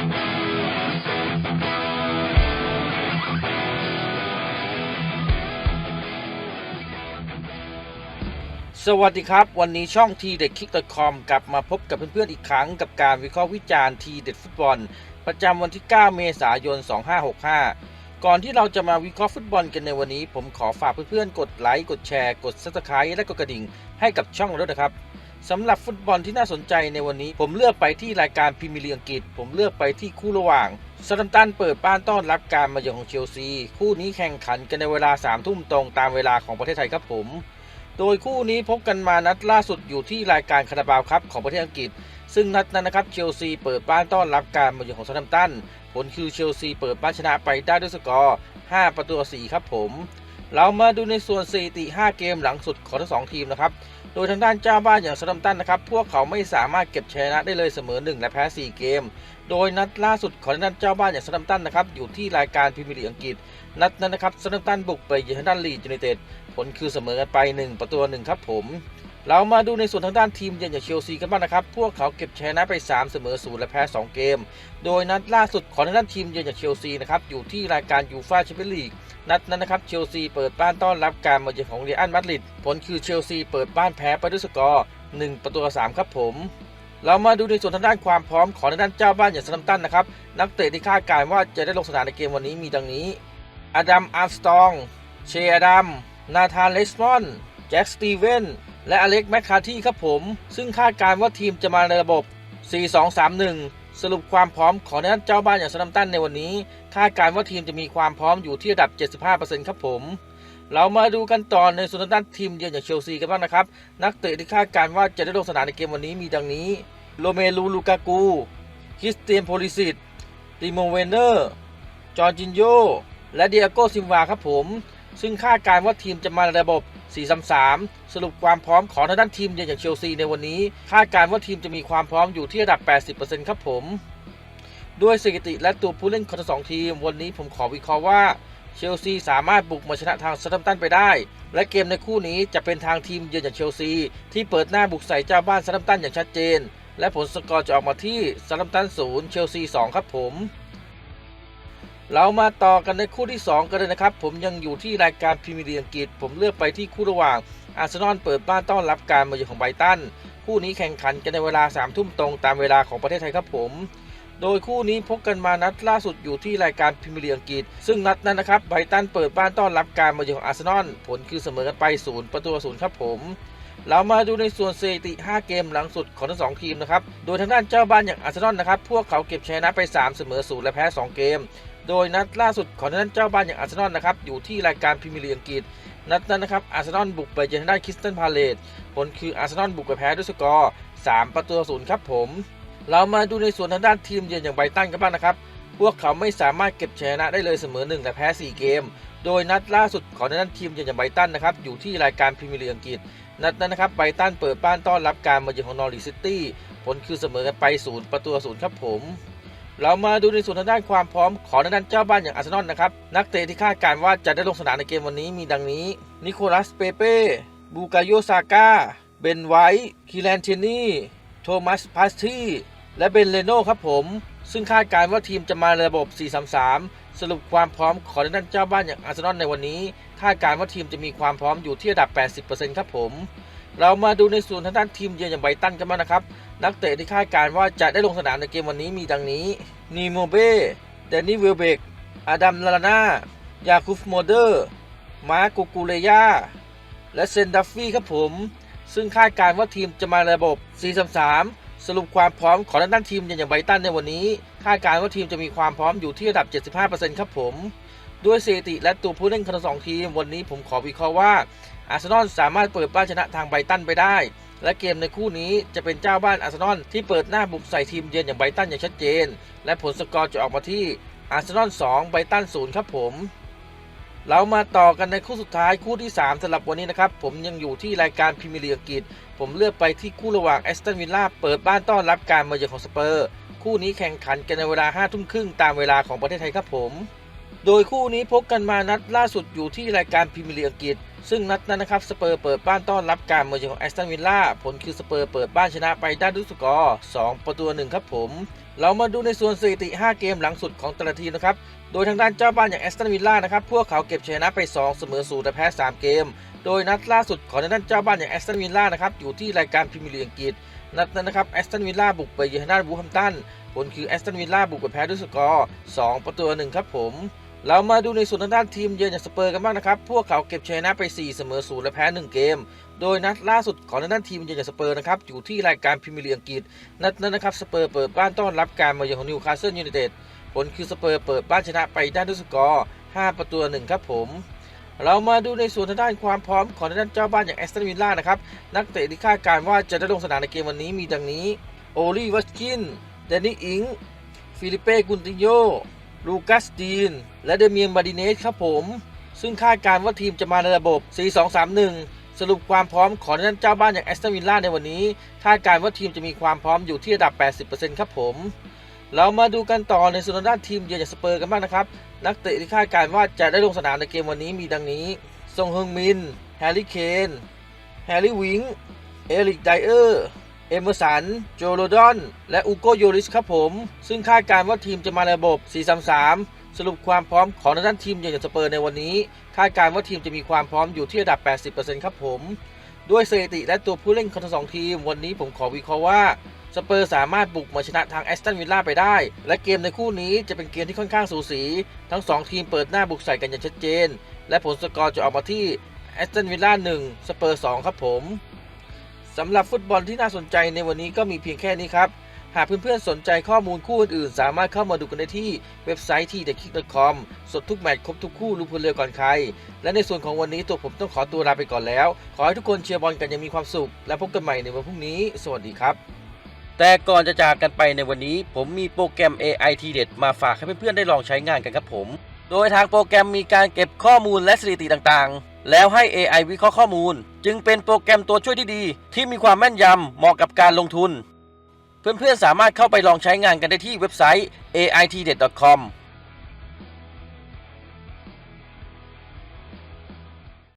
สวัสดีครับ วันนี้ช่องทีเด็ดคิก .com กลับมาพบกับเพื่อนๆอีกครั้งกับการวิเคราะห์วิจารณ์ทีเด็ดฟุตบอล ประจำวันที่ 9 เมษายน 2565 ก่อนที่เราจะมาวิเคราะห์ฟุตบอลกันในวันนี้ ผมขอฝากเพื่อนๆ กดไลค์ กดแชร์ กด subscribe และกดกระดิ่งให้กับช่องเราด้วยนะครับ สำหรับฟุตบอลที่น่าสนใจในวันนี้ ผมเลือกไปที่รายการพรีเมียร์ลีกอังกฤษ ผมเลือกไปที่คู่ระหว่างซาดัมตันเปิดบ้านต้อนรับการมาเยือนของเชลซี คู่นี้แข่งขันกันในเวลา3ทุ่มตรงตามเวลาของประเทศไทยครับผม โดยคู่นี้พบกันมานัดล่าสุดอยู่ที่รายการคาราบาวครับของประเทศอังกฤษ ซึ่งนัดนั้นนะครับเชลซีเปิดบ้านต้อนรับการมาเยือนของซาดัมตันผลคือเชลซีเปิดบ้านชนะไปได้ด้วยสกอร์ 5 ประตูต่อ4ครับผม เรามาดูในส่วนสถิติ 5 เกมหลังสุดของทั้งสองทีมนะครับ โดยทางด้านเจ้าบ้านอย่างซาดัมตันนะครับ พวกเขาไม่สามารถเก็บชนะได้เลยเสมอ 1 และแพ้ 4 เกม โดยนัดล่าสุดของทางด้านเจ้าบ้านอย่างซาดัมตันนะครับอยู่ที่รายการพรีเมียร์ลีกอังกฤษ นัดนั้นนะครับซาดัมตันบุกไปเยือนทางด้านลีดยูไนเต็ดผลคือเสมอกันไป 1 ประตูหนึ่งครับผมเรามาดูในส่วนทางด้านทีมเยือนอย่างเชลซีกันบ้างนะครับ พวกเขาเก็บชยชนะไป 3 เสมอ0และแพ้ 2 เกม โดยนัดล่าสุดของทางด้านทีมเยือนอย่างเชลซีนะครับอยู่ที่รายการยูฟ่าแชมเปี้ยนลีก นัดนั้นนะครับเชลซีเปิดบ้านต้อนรับการมาเยือนของเรอัลมาดริดผลคือเชลซีเปิดบ้านแพ้ไปด้วยสกอร์1ประตูต่อ3ครับผม เรามาดูในส่วนทางด้านความพร้อมของทางด้านเจ้าบ้านอย่างซัมตันนะครับนักเตะที่คาดการณ์ว่าจะได้ลงสนามในเกมวันนี้มีดังนี้อดัมอาร์มสตอง เชอดัม นาธานเลสมอน แจ็คสตีเวนและอเล็กแมคคาที่ครับผม ซึ่งคาดการณ์ว่าทีมจะมาในระบบ 4-2-3-1 สรุปความพร้อมของด้านเจ้าบ้านอย่างซัมตันในวันนี้คาดการณ์ว่าทีมจะมีความพร้อมอยู่ที่ระดับ 75%ครับผม เรามาดูกันต่อในส่วนด้านทีมเยือนอย่างเชลซีกันบ้างนะครับ นักเตะที่คาดการณ์ว่าจะได้ลงสนามในเกมวันนี้มีดังนี้ โรเมลูลูกากูคริสเตียนโพลิสิตติโมเวนเนอร์ จอร์จินโย และเดียโกซิมวาครับผม ซึ่งคาดการณ์ว่าทีมจะมาในระบบ 4-3-3 สรุปความพร้อมของทางด้านทีมเยือนอย่างเชลซีในวันนี้ คาดการณ์ว่าทีมจะมีความพร้อมอยู่ที่ระดับ 80%ครับผม ด้วยสถิติและตัวผู้เล่นของทั้งสองทีม วันนี้ผมขอวิเคราะห์ว่าเชลซีสามารถบุกมาชนะทางซัตตัมตันไปได้ และเกมในคู่นี้จะเป็นทางทีมเยือนอย่างเชลซี ที่เปิดหน้าบุกใส่เจ้าบ้านซัตตัมตันอย่างชัดเจน และผลสกอร์จะออกมาที่ซัตตัมตัน0เชลซี2ครับผม เรามาต่อกันในคู่ที่ 2 กันเลยนะครับ ผมยังอยู่ที่รายการพรีเมียร์ลีกอังกฤษ ผมเลือกไปที่คู่ระหว่างอาร์เซนอลเปิดบ้านต้อนรับการมาเยือนของไบตันคู่นี้แข่งขันกันในเวลา3ทุ่มตรงตามเวลาของประเทศไทยครับผม โดยคู่นี้พบกันมานัดล่าสุดอยู่ที่รายการพรีเมียร์ลีกอังกฤษ ซึ่งนัดนั้นนะครับไบตันเปิดบ้านต้อนรับการมาเยือนของอาร์เซนอลผลคือเสมอกันไป0ประตูศูนย์ครับผมเรามาดูในส่วนสถิติ 5 เกมหลังสุดของทั้งสองทีมนะครับ โดยทางด้านเจ้าบ้านอย่างอาร์เซนอลนะครับ พวกเขาเก็บชัยชนะไป 3 เสมอ0และแพ้ 2 เกม โดยนัดล่าสุดของทางด้นเจ้าบ้านอย่างอาร์เซนอลนะครับอยู่ที่รายการพรีเมียร์ลีกอังกฤษนัดนั้นนะครับอาร์เซนอลบุกไปเยือนทางด้าคริสตันพาเลตผลคืออาร์เซนอลบุกไปแพ้ด้วยสกอร์ 3 ประตูต่อศูนย์ครับผม เรามาดูในส่วนทางด้านทีมเยือนอย่างไบตันกันบ้างนะครับ พวกเขาไม่สามารถเก็บชนะได้เลยเสมอ1และแพ้ 4 เกม โดยนัดล่าสุดของทางด้านทีมเยือนอย่างไบตันนะครับอยู่ที่รายการพรีเมียร์ลีกอังกฤษ นัดนั้นนะครับไบตันเปิดบ้านต้อนรับการมาเยือนของนอริซิตี้ผลคือเสมอกันไป 0 ประตูต่อศูนย์ครับผม เรามาดูในส่วนทางด้านความพร้อมของทางด้านเจ้าบ้านอย่างอาร์เซนอลนะครับ นักเตะที่คาดการณ์ว่าจะได้ลงสนามในเกมวันนี้มีดังนี้ นิโคลัส เปเป้ บูกาโยซาก้า เบนไวท์คีแลนเทนี่ โทมัส พาสตี้และเบนเลโน่ครับผม ซึ่งคาดการณ์ว่าทีมจะมาระบบ 4-3-3 สรุปความพร้อมของทางด้านเจ้าบ้านอย่างอาร์เซนอลในวันนี้ คาดการณ์ว่าทีมจะมีความพร้อมอยู่ที่ระดับ 80%ครับผม เรามาดูในส่วนทางด้านทีมเยือนอย่างไบตันกันบ้างนะครับ นักเตะที่คาดการว่าจะได้ลงสนามในเกมวันนี้มีดังนี้นีโมเบ้เดนนี่เวลเบกอาดัมลาลาน่ายาคุฟโมเดอร์มาร์กกูเลยาและเซนดัฟฟี่ครับผม ซึ่งคาดการว่าทีมจะมาในระบบ 4-3-3 สรุปความพร้อมของทางด้านทีมอย่างไบตันในวันนี้ คาดการว่าทีมจะมีความพร้อมอยู่ที่ระดับ 75%ครับผม ด้วยสถิติและตัวผู้เล่นของทั้งสองทีม วันนี้ผมขอวิเคราะห์ว่าอาร์เซนอลสามารถเปิดบ้านชนะทางไบตันไปได้ และเกมในคู่นี้จะเป็นเจ้าบ้านอาร์เซนอลที่เปิดหน้าบุกใส่ทีมเยือนอย่างไบตันอย่างชัดเจน และผลสกอร์จะออกมาที่อาร์เซนอล2ไบตัน0ครับผม เรามาต่อกันในคู่สุดท้ายคู่ที่ 3สำหรับวันนี้นะครับ ผมยังอยู่ที่รายการพรีเมียร์ลีกอังกฤษ ผมเลือกไปที่คู่ระหว่างแอสตันวิลล่าเปิดบ้านต้อนรับการมาเยือนของสเปอร์ คู่นี้แข่งขันกันในเวลา5ทุ่มครึ่งตามเวลาของประเทศไทยครับผม โดยคู่นี้พบกันมานัดล่าสุดอยู่ที่รายการพรีเมียร์ลีกอังกฤษ ซึ่งนัดนั้นนะครับสเปอร์เปิดบ้านต้อนรับการมาเยือนของแอสตันวิลล่าผลคือสเปอร์เปิดบ้านชนะไปได้ด้วยสกอร์2ประตูหนึ่งครับผม เรามาดูในส่วนสถิติ 5 เกมหลังสุดของแต่ละทีมนะครับโดยทางด้านเจ้าบ้านอย่างแอสตันวิลล่านะครับพวกเขาเก็บชนะไป 2 เสมอ0แต่แพ้ 3 เกม โดยนัดล่าสุดของทางด้านเจ้าบ้านอย่างแอสตันวิลล่านะครับอยู่ที่รายการพรีเมียร์ลีกอังกฤษนัดนั้นนะครับแอสตันวิลล่าบุกไปเยือนทางด้านบูฮัมตันผลคือแอสตันวิลล่าบุกไปแพ้ด้วยสกอร์2ประตูหนึ่งครับผม เรามาดูในส่วนทางด้านทีมเยือนอย่างสเปอร์กันบ้างนะครับ พวกเขาเก็บชนะไป 4 เสมอ0และแพ้ 1 เกม โดยนัดล่าสุดของทางด้านทีมเยือนอย่างสเปอร์นะครับ อยู่ที่รายการพรีเมียร์ลีกอังกฤษ นัดนั้นนะครับ สเปอร์เปิดบ้านต้อนรับการมาเยือนของนิวคาสเซิลยูไนเต็ด ผลคือสเปอร์เปิดบ้านชนะไปได้ด้วยสกอร์ 5 ประตูหนึ่งครับผม เรามาดูในส่วนทางด้านความพร้อมของทางด้านเจ้าบ้านอย่างแอสตันวิลล่านะครับ นักเตะที่คาดการณ์ว่าจะได้ลงสนามในเกมวันนี้มีดังนี้ โอลีวัตกิน เดนนี่อิง ฟิลิเป้ กุนติโย ลูกัสดีน และเดเมียนบาดิเนสครับผม ซึ่งคาดการณ์ว่าทีมจะมาในระบบ 4-2-3-1 สรุปความพร้อมของทางด้านเจ้าบ้านอย่างแอสตันวิลล่าในวันนี้ คาดการณ์ว่าทีมจะมีความพร้อมอยู่ที่ระดับ 80%ครับผม เรามาดูกันต่อในส่วนด้านทีมเยือนอย่างสเปอร์กันบ้างนะครับ นักเตะที่คาดการณ์ว่าจะได้ลงสนามในเกมวันนี้มีดังนี้ซงเฮงมิน แฮร์รี่เคน แฮร์รี่วิง เอริกไดเออร์ เอเมอร์สัน โจโรดอน และอูโกโยริสครับผม ซึ่งคาดการณ์ว่าทีมจะมาในระบบ 4-3-3 สรุปความพร้อมของด้านทีมอนอย่างสเปอร์ในวันนี้ คาดการณ์ว่าทีมจะมีความพร้อมอยู่ที่ระดับ 80%ครับผม ด้วยสถิติและตัวผู้เล่นของทั้งสองทีม วันนี้ผมขอวิเคราะห์ว่าสเปอร์สามารถบุกมาชนะทางแอสตันวิลล่าไปได้ และเกมในคู่นี้จะเป็นเกมที่ค่อนข้างสูสี ทั้ง 2 ทีมเปิดหน้าบุกใส่กันอย่างชัดเจน และผลสกอร์จะออกมาที่แอสตันวิลล่า1สเปอร์2ครับผม สำหรับฟุตบอลที่น่าสนใจในวันนี้ก็มีเพียงแค่นี้ครับ หากเพื่อนๆสนใจข้อมูลคู่อื่นๆสามารถเข้ามาดูกันได้ที่เว็บไซต์ที่ thekick.com สดทุกแมตช์ครบทุกคู่รู้ผลเร็วก่อนใคร และในส่วนของวันนี้ตัวผมต้องขอตัวลาไปก่อนแล้ว ขอให้ทุกคนเชียร์บอลกันอยังมีความสุข และพบกันใหม่ในวันพรุ่งนี้ สวัสดีครับ แต่ก่อนจะจากกันไปในวันนี้ ผมมีโปรแกรม AI ทีเด็ดมาฝากให้เพื่อนๆได้ลองใช้งานกันครับผม โดยทางโปรแกรมมีการเก็บข้อมูลและสถิติต่างๆ แล้วให้ AI วิเคราะห์ข้อมูล จึงเป็นโปรแกรมตัวช่วยที่ดี ที่มีความแม่นยำเหมาะกับการลงทุน เพื่อนๆสามารถเข้าไปลองใช้งานกันได้ที่เว็บไซต์ aitdet.com